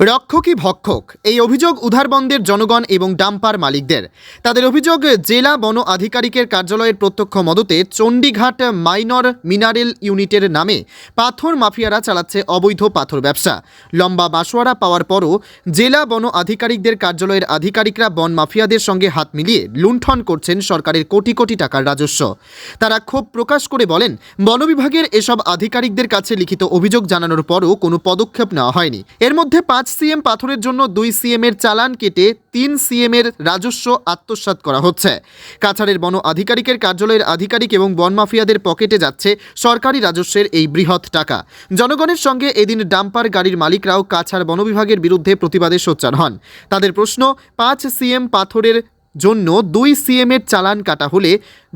রক্ষকই ভক্ষক, এই অভিযোগ উধারবন্দের জনগণ এবং ডাম্পার মালিকদের। তাদের অভিযোগ, জেলা বন আধিকারিকের কার্যালয়ের প্রত্যক্ষ মদতে চণ্ডীঘাট মাইনর মিনারেল ইউনিটের নামে পাথর মাফিয়ারা চালাচ্ছে অবৈধ পাথর ব্যবসা। লম্বা বাসোয়ারা পাওয়ার পরও জেলা বন আধিকারিকদের কার্যালয়ের আধিকারিকরা বন মাফিয়াদের সঙ্গে হাত মিলিয়ে লুণ্ঠন করছেন সরকারের কোটি কোটি টাকার রাজস্ব। তারা ক্ষোভ প্রকাশ করে বলেন, বন বিভাগের এসব আধিকারিকদের কাছে লিখিত অভিযোগ জানানোর পরও কোনো পদক্ষেপ নেওয়া হয়নি। এর মধ্যে পাঁচ সিএম পাথরের জন্য দুই সিএম এর চালান কেটে তিন সিএম এর রাজস্ব আত্মসাৎ করা হচ্ছে। কাছাড়ের বন আধিকারিকের কার্যালয়ের আধিকারিক এবং বন মাফিয়াদের পকেটে যাচ্ছে সরকারি রাজস্বের এই বৃহৎ টাকা। জনগণের সঙ্গে এদিন ডাম্পার গাড়ির মালিকরাও কাছাড় বন বিভাগের বিরুদ্ধে প্রতিবাদে সোচ্চার হন। তাদের প্রশ্ন, পাঁচ সিএম পাথরের জন্য দুই সিএম এর চালান কাটা হলে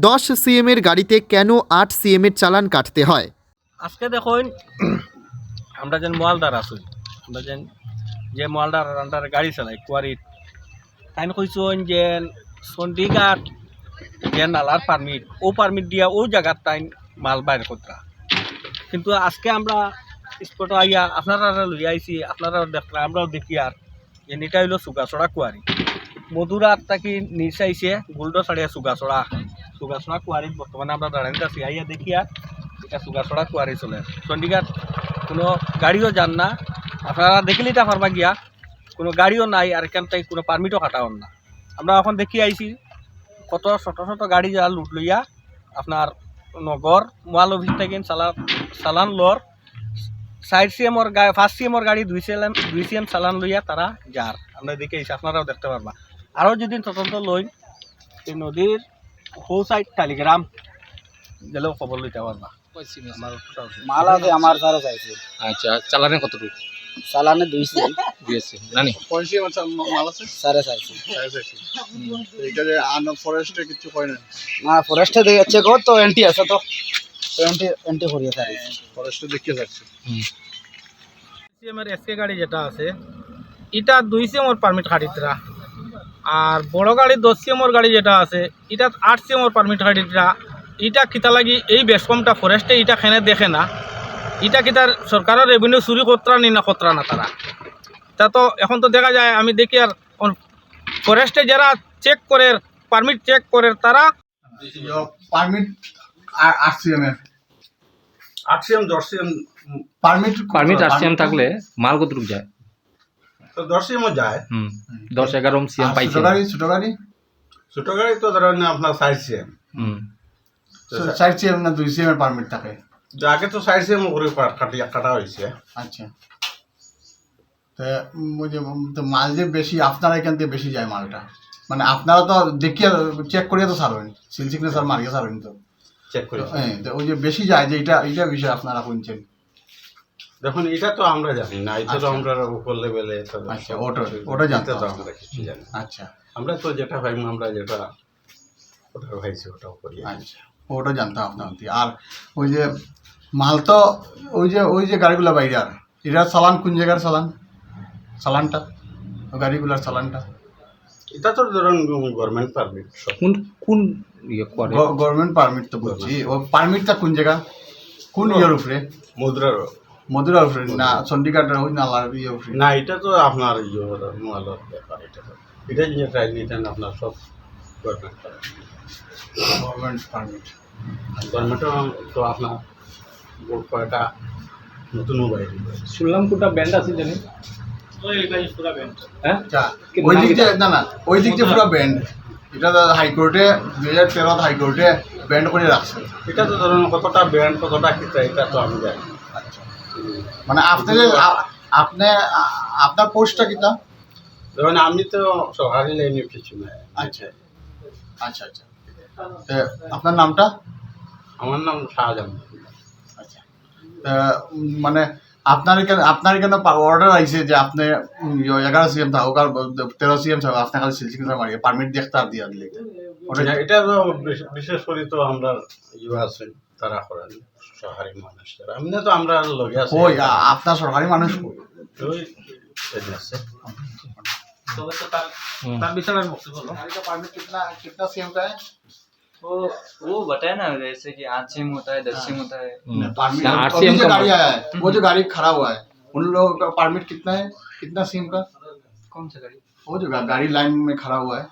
দশ সিএম এর গাড়িতে কেন আট সিএম এর চালান কাটতে হয়? আজকে দেখুন, আমরা যেন মোয়ালদার আছি, আমরা যেন যে মোয়ালদার আন্ডারে গাড়ি চালাই কুয়ারিত। তাই কইছেন যে চণ্ডীঘাট যে নালার পারমিট ও পারমিট দিয়া ও জায়গার তাই মাল বাইর করতা। কিন্তু আজকে আমরা স্পটে আইয়া, আপনারা লই আইছি, আপনারা দেখলা, আমরাও দেখি আর। এটা হইল সুগাছড়া কুয়ারি। মধুরাত তাকি নিচ আইছে গোল্ড ছাড়িয়া সুগাছড়া। সুগাছড়া কুয়ারিত বর্তমানে আমরা দাঁড়াইতে আছি, আইয়া দেখি আর এটা সুগাছড়া কুয়ারি চলে। চণ্ডীঘাট কোনো গাড়িও যান না। আপনারা দেখিলে তা পারবা গিয়া কোনো গাড়িও নাই আর এখান থেকে কোনো পারমিটও কাটাও না। আমরা এখন দেখি আইছি কত ছোট ছোট গাড়ি যা লুট লইয়া আপনার নগর মোয়াল অফিস থেকে চালান চালান লর সাইড সিএমর গাড়ি ফার্স্ট সিএমর গাড়ি দুই সিএম দুই সিএম চালান লইয়া তারা যার। আমরা দেখে আইছি আপনারাও দেখতে পারবা। আরও যদি তদন্ত লই এই নদীর হৌ সাইড টালিগ্রাম গেলেও খবর লইতে পারবা। আমার মাল আছে আমার চাইছে। আচ্ছা চালানে কতটুকু? দুইছে দিয়েছে মাছ মাল আছে? সাড়ে চারশো। এটা যে আন ফরেস্টে কিছু হয় না? না ফরেস্টে হোক তো এন্টি আছে তো। এন্টি এন্টি করিয়ে থাকে ফরেস্টে দেখে যাচ্ছে। সিএমের এসকে গাড়ি যেটা আছে এটা দুই সিএমর পারমিট কাটিতরা আর বড় গাড়ি দশ সিএমর গাড়ি যেটা আছে এটা আট সিএমর পারমিট কাটিতরা এটা কিতা লাগি এই বেসকমটা ফরেস্টে এটা খেনে দেখে না। এটা কিতার সরকারের রেভিনিউ চুরি কতরা নি না কতরা না তারা তা তো এখন তো দেখা যায় আমি দেখি আর ফরেস্টে যারা চেক করে পারমিট চেক করে তারা পারমিট আরসিএম এর। আটসিএম দশসিএম পারমিট পারমিট আরসিএম থাকলে মাল কতটুকু যায়? তো দশসিএমও যায়। হুম দশ এগারো সিএম পাইছে। ছোট গাড়ি ছোট গাড়ি? ছোট গাড়ি তো ধরেন আপনার সাইড সিএম হুম। সাইড সিএম না দুই সিএম এর পারমিট থাকে। আগে তো সাইড সিএম করে কাটিয়া কাটা হয়েছে আচ্ছা। তো মাল যে বেশি আপনারা এখান থেকে বেশি যায় মালটা। মানে আপনারা তো দেখিয়ে চেক করিয়ে তো ছাড়বেন। সিল সিগনেচার মারিয়ে ছাড়বেন তো। চেক করে হ্যাঁ তো ওই যে বেশি যায় যে এটা এটা বিষয়ে আপনারা শুনছেন। দেখুন এটা তো আমরা জানি না। এটা তো আচ্ছা। আমরা উপর লেভেলে আচ্ছা, ওটা- ওটা জানতে তো। আমরা কিছু জানি আচ্ছা। আমরা তো যেটা ভাই আমরা যেটা ওটা ভাইছি ওটাও করি। আচ্ছা ওটা জানতাম আপনার। আর ওই যে মাল তো ওই যে ওই যে গাড়িগুলো বাইরে আর। এটার চালান কোন জায়গার চালান? চালানটা? গাড়িগুলার চালানটা। এটা তো ধরুন গভর্নমেন্ট পারমিট কোন কোন ইয়ে করে? গভর্নমেন্ট পারমিট তো বলছি। ও পারমিটটা কোন জায়গা? কোন ইয়ের উপরে? মুদ্রার মধুরার উপরে। না চণ্ডীগড়ের ওই নালার ইয়ে উপরে। না এটা তো আপনার ইয়ে মোয়ালের ব্যাপার এটা তো। এটা যে ট্রাই নিতেন আপনার সব গভর্নমেন্ট পারমিট গভর্নমেন্ট পারমিট গভর্নমেন্টও তো আপনার কয়টা নতুন মোবাইল শুনলাম কোটা ব্যান্ড আছে জানি। হ্যাঁ? আচ্ছা ওই দিক দিয়ে না না ওই দিক পুরো ব্যান্ড এটা তো হাইকোর্টে দুই হাজার তেরোত হাইকোর্টে ব্যান্ড করে রাখছে। এটা তো ধরুন কতটা ব্যান্ড কতটা কিতা এটা তো আমি জানি আচ্ছা। মানে আপনি আপনি আপনার পোস্টটা কিতা ধরুন আমি তো সরকারি লাইনে কিছু নাই। আচ্ছা। আচ্ছা আচ্ছা। আপনার নামটা? আমার নাম শাহজাহান। আচ্ছা মানে আপনার এখানে আপনার এখানে অর্ডার আইছে যে আপনি উম, ইয়ে এগারো সিএম থাকুক আর তেরো সিএম থাকুক আপনার খালি সিলসি কিনা মারিয়ে পারমিট দেখতে আর দিয়ে দিলে ওটা এটা তো বিশ- বিশেষ করে তো আমরা ইয়ে আছেন তারা করেন সরকারি মানুষ তারা এমনি তো আমরা লগে আছি ওই আ- আপনার সরকারি মানুষ কই? ওই এখানে আছে। তার বিচারের বক্তব্য पार्मिट कितना कितना सीएम का है वो वो बताया ना जैसे कि आठ सिम होता है दस सिम होता है। अभी जो का गाड़ी आया है। वो जो गाड़ी खड़ा हुआ है उन लोगों का परमिट कितना है? कितना सीएम का? कौन सा गाड़ी? वो जो गाड़ी लाइन में खड़ा हुआ है।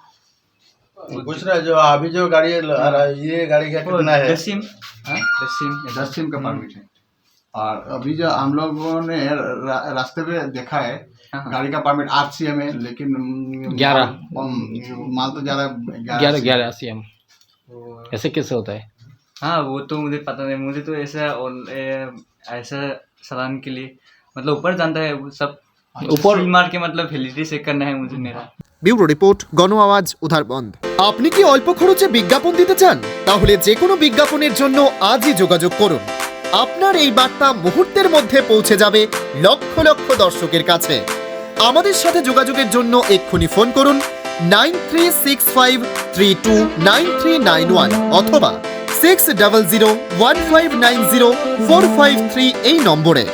पूछ रहे जो अभी जो गाड़ी आ रहा है ये गाड़ी का कितना है? दस सिम हाँ? दस सिम दस सिम का परमिट है। और अभी जो हम लोगों ने रा, रास्ते पे देखा है हाँ, हाँ। गाड़ी का परमिट आठ सी एम है लेकिन ग्यारह। माल- तो ज़्यादा ग्यारह ग्यारह सी एम ऐसे कैसे होता है हाँ वो तो मुझे पता नहीं मुझे तो ऐसा और ए, ऐसा चलाने के लिए मतलब ऊपर जानता है वो सब ऊपर सील मार के मतलब वैलिडिटी चेक करना है मुझे मेरा ব্যুরো রিপোর্ট গণ আওয়াজ উধারবন্দ আপনি কি অল্প খরচে বিজ্ঞাপন দিতে চান তাহলে যে কোনো বিজ্ঞাপনের জন্য আজই যোগাযোগ করুন আপনার এই বার্তা মুহূর্তের মধ্যে পৌঁছে যাবে লক্ষ লক্ষ দর্শকের কাছে আমাদের সাথে যোগাযোগের জন্য এক্ষুনি ফোন করুন nine three six five two nine nine one অথবা six double zero one five nine zero four five three এই নম্বরে।